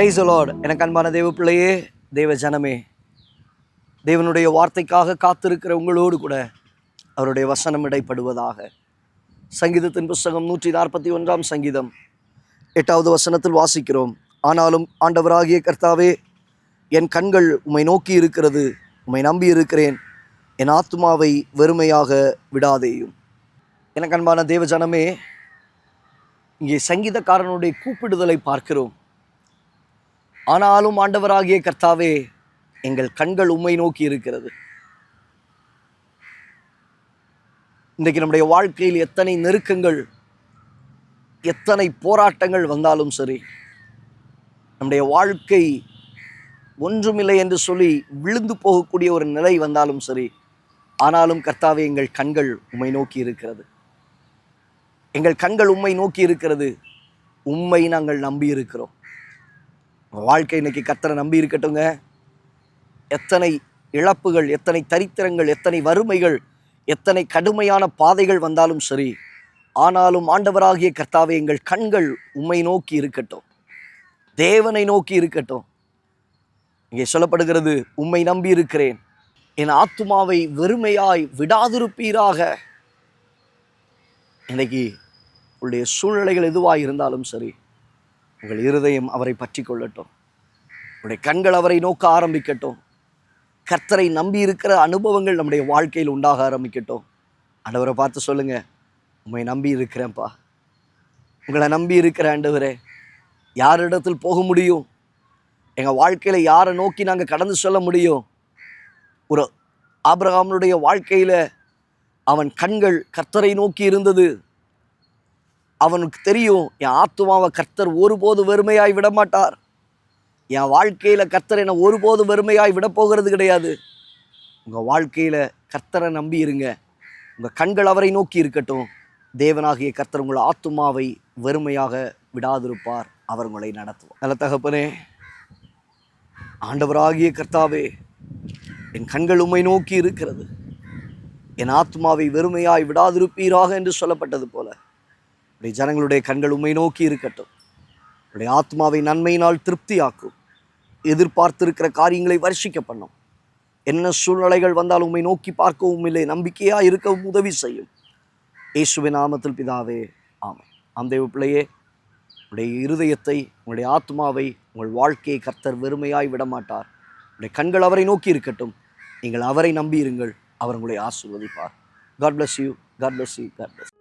Price Lord எனக்கு அன்பான தெய்வ பிள்ளையே தெய்வ ஜனமே தேவனுடைய வார்த்தைக்காக காத்திருக்கிற உங்களோடு கூட அவருடைய வசனம் இடைப்படுவதாக. சங்கீதத்தின் புஸ்தகம் நூற்றி நாற்பத்தி ஒன்றாம் சங்கீதம் எட்டாவது வசனத்தில் வாசிக்கிறோம். ஆனாலும் ஆண்டவராகிய கர்த்தாவே என் கண்கள் உம்மை நோக்கி இருக்கிறது உம்மை நம்பி இருக்கிறேன். என் ஆத்மாவை வெறுமையாக விடாதேயும். எனக்கு அன்பான தேவ ஜனமே இங்கே சங்கீதக்காரனுடைய கூப்பிடுதலை பார்க்கிறோம். ஆனாலும் ஆண்டவராகிய கர்த்தாவே எங்கள் கண்கள் உம்மை நோக்கி இருக்கிறது. இன்றைக்கு நம்முடைய வாழ்க்கையில் எத்தனை நெருக்கங்கள் எத்தனை போராட்டங்கள் வந்தாலும் சரி நம்முடைய வாழ்க்கை ஒன்றுமில்லை என்று சொல்லி விழுந்து போகக்கூடிய ஒரு நிலை வந்தாலும் சரி ஆனாலும் கர்த்தாவே எங்கள் கண்கள் உம்மை நோக்கி இருக்கிறது. எங்கள் கண்கள் உம்மை நோக்கி இருக்கிறது. உம்மை நாங்கள் நம்பி இருக்கிறோம் வாழ்க்கை இன்னைக்கு கத்தரை நம்பி இருக்கட்டுங்க எத்தனை இழப்புகள் எத்தனை தரித்திரங்கள் எத்தனை வறுமைகள் எத்தனை கடுமையான பாதைகள் வந்தாலும் சரி ஆனாலும் ஆண்டவராகிய கர்த்தாவை எங்கள் கண்கள் உம்மை நோக்கி இருக்கட்டும். தேவனை நோக்கி இருக்கட்டும். இங்கே சொல்லப்படுகிறது உம்மை நம்பி இருக்கிறேன். என் ஆத்துமாவை வெறுமையாய் விடாதிருப்பீராக. இன்னைக்கு உங்களுடைய சூழ்நிலைகள் எதுவாக இருந்தாலும் சரி உங்கள் இருதயம் அவரை பற்றி கொள்ளட்டும் உங்களுடைய கண்கள் அவரை நோக்க ஆரம்பிக்கட்டும். கர்த்தரை நம்பி இருக்கிற அனுபவங்கள் நம்முடைய வாழ்க்கையில் உண்டாக ஆரம்பிக்கட்டும். ஆண்டவரை பார்த்து சொல்லுங்க உண்மை நம்பி இருக்கிறேன்ப்பா. உங்களை நம்பி இருக்கிற ஆண்டவரே யாரிடத்தில் போக முடியும்? எங்கள் வாழ்க்கையில் யாரை நோக்கி நாங்கள் கடந்து சொல்ல முடியும்? ஒரு ஆபிரகாமனுடைய வாழ்க்கையில் அவன் கண்கள் கர்த்தரை நோக்கி இருந்தது. அவனுக்கு தெரியும் என் ஆத்துமாவை கர்த்தர் ஒருபோது வெறுமையாய் விடமாட்டார். என் வாழ்க்கையில் கர்த்தர் என்னை ஒருபோதும் வெறுமையாய் விடப்போகிறது கிடையாது. உங்கள் வாழ்க்கையில் கர்த்தரை நம்பி இருங்க. உங்கள் கண்கள் அவரை நோக்கி இருக்கட்டும். தேவனாகிய கர்த்தர் உங்கள் ஆத்துமாவை வெறுமையாக விடாதிருப்பார். அவர் உங்களை நடத்துவார். நல்ல தகப்பனே ஆண்டவராகிய கர்த்தாவே என் கண்கள் உம்மை நோக்கி இருக்கிறது. என் ஆத்மாவை வெறுமையாய் விடாதிருப்பீராக என்று சொல்லப்பட்டது போல. உடைய ஜனங்களுடைய கண்கள் உம்மை நோக்கி இருக்கட்டும். உடைய ஆத்மாவை நன்மையினால் திருப்தியாக்கும். எதிர்பார்த்திருக்கிற காரியங்களை வருஷிக்க பண்ணும். என்ன சூழ்நிலைகள் வந்தாலும் உம்மை நோக்கி பார்க்கவும் இல்லை நம்பிக்கையாக இருக்கவும் உதவி செய்யும். இயேசுவின் நாமத்தில் பிதாவே ஆமை அந்த பிள்ளையே உடைய இருதயத்தை உங்களுடைய ஆத்மாவை உங்கள் வாழ்க்கையை கர்த்தர் வெறுமையாய் விடமாட்டார். உடைய கண்கள் அவரை நோக்கி இருக்கட்டும். நீங்கள் அவரை நம்பியிருங்கள் அவர் உங்களை ஆசீர்வதிப்பார். God bless you God bless you God bless